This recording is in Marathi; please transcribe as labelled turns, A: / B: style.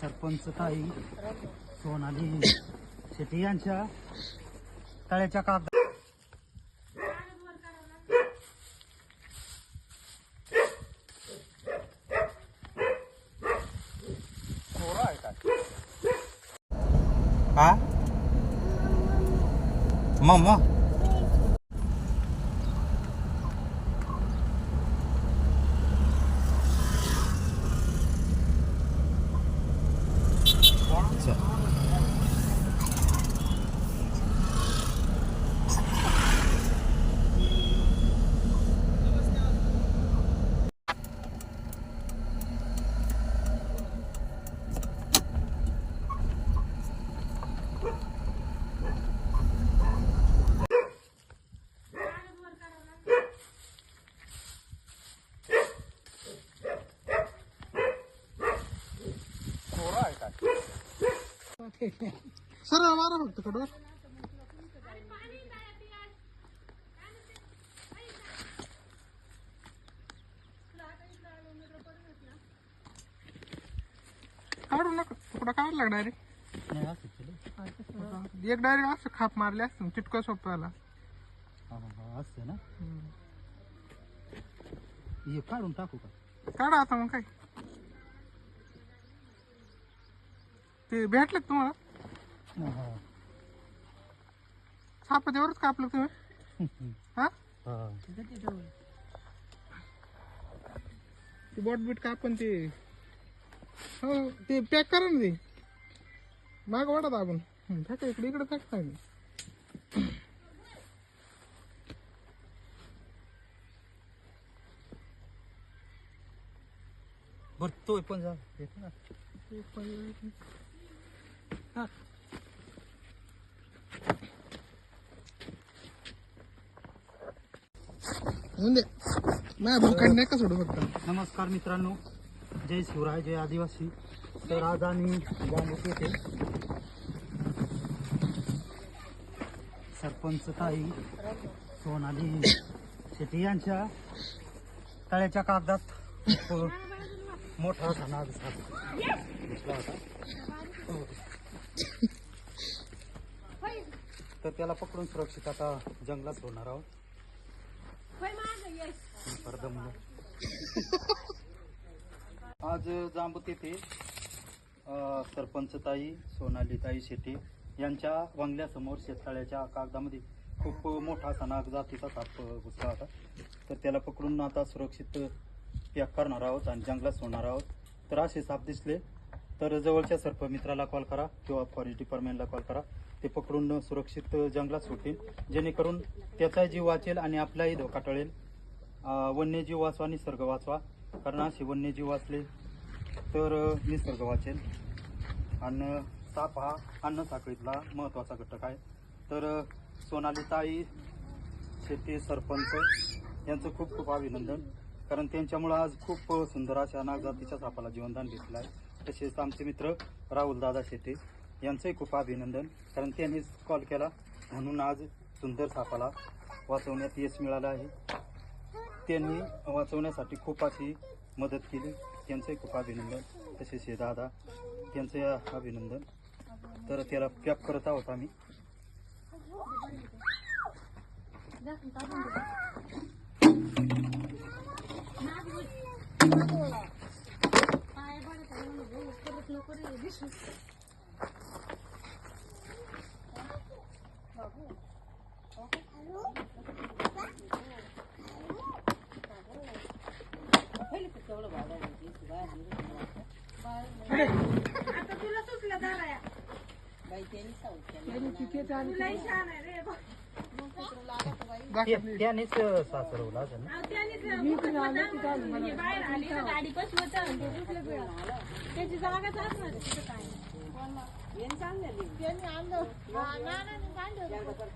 A: सरपंच ताई सोनाली शेट्टी यांच्या तळ्याच्या कागद हा? मग Yeah.
B: सर मारा फक्त कडवर काढू नका तुकडा
A: असं केलं
B: एक डायरेक्ट असं खाप मारले असतं चिटकं सोपायला
A: असतं ना. हे काढून टाकू का?
B: काढा आता मग काय. ते भेटले का तुम्हाला?
A: हा.
B: सापाच्यावरच कापलं तुम्ही? हा? ते बॉट बीट कापून ते हो ते पॅक करा ना ते. माग वाढत आपण. फेका इकडे इकडे फेकता.
A: बर तो पण जा.
B: म्हणजे येतो नाही का सोडू फक्त?
A: नमस्कार मित्रांनो जय शिवराय जय आदिवासी. तर आज आम्ही जांबूत येथे सरपंच ताई सोनाली शेट्टी यांच्या तळ्याच्या कागदात मोठा धनाग झाला होता. हो. तर त्याला पकडून सुरक्षित आता जंगलात सोडणार आहोत. आज जांबूत येथे अ, सरपंच ताई सोनाली ताई शेट्टी यांच्या बंगल्यासमोर शेततळ्याच्या कागदामध्ये खूप मोठा असा नाग जातीचा साप घुसला होता. तर त्याला पकडून आता सुरक्षित पॅक करणार आहोत आणि जंगलात सोडणार आहोत. तर असे साप दिसले. तर जवळच्या सर्प मित्राला कॉल करा किंवा फॉरेस्ट डिपार्टमेंटला कॉल करा. ते पकडून सुरक्षित जंगलात सोडतील. जेणेकरून त्याचा जीव वाचेल आणि आपलाही धोका टळेल. वन्यजीव वाचवा निसर्ग वाचवा. कारण असे वन्यजीव वाचले तर निसर्ग वाचेल. आणि साप हा अन्न साखळीतला महत्त्वाचा घटक आहे. तर सोनाली ताई शेती सरपंच यांचं खूप खूप अभिनंदन. कारण त्यांच्यामुळं आज खूप सुंदर अशा नागजातीच्या सापाला जीवनदान घेतलं आहे. तसेच आमचे मित्र राहुल दादा शेटे यांचंही खूप अभिनंदन. कारण त्यांनीच कॉल केला. म्हणून आज सुंदर सापाला वाचवण्यात यश मिळालं आहे. त्यांनी वाचवण्यासाठी खूप अशी मदत केली. त्यांचंही खूप अभिनंदन. तसेच हे दादा त्यांचे अभिनंदन. तर त्याला पॅक करत आहोत आम्ही.
C: आता तुला सुचलं धराया तुलाही छान आहे रे बघ.
A: ते- त्यानेच सासरवलं
C: बाहेर आली गाडी बसवत. त्याची जागाच असणार आहे तिथं काय? त्यांनी आणलं. हा, नानाने काढलं होतं.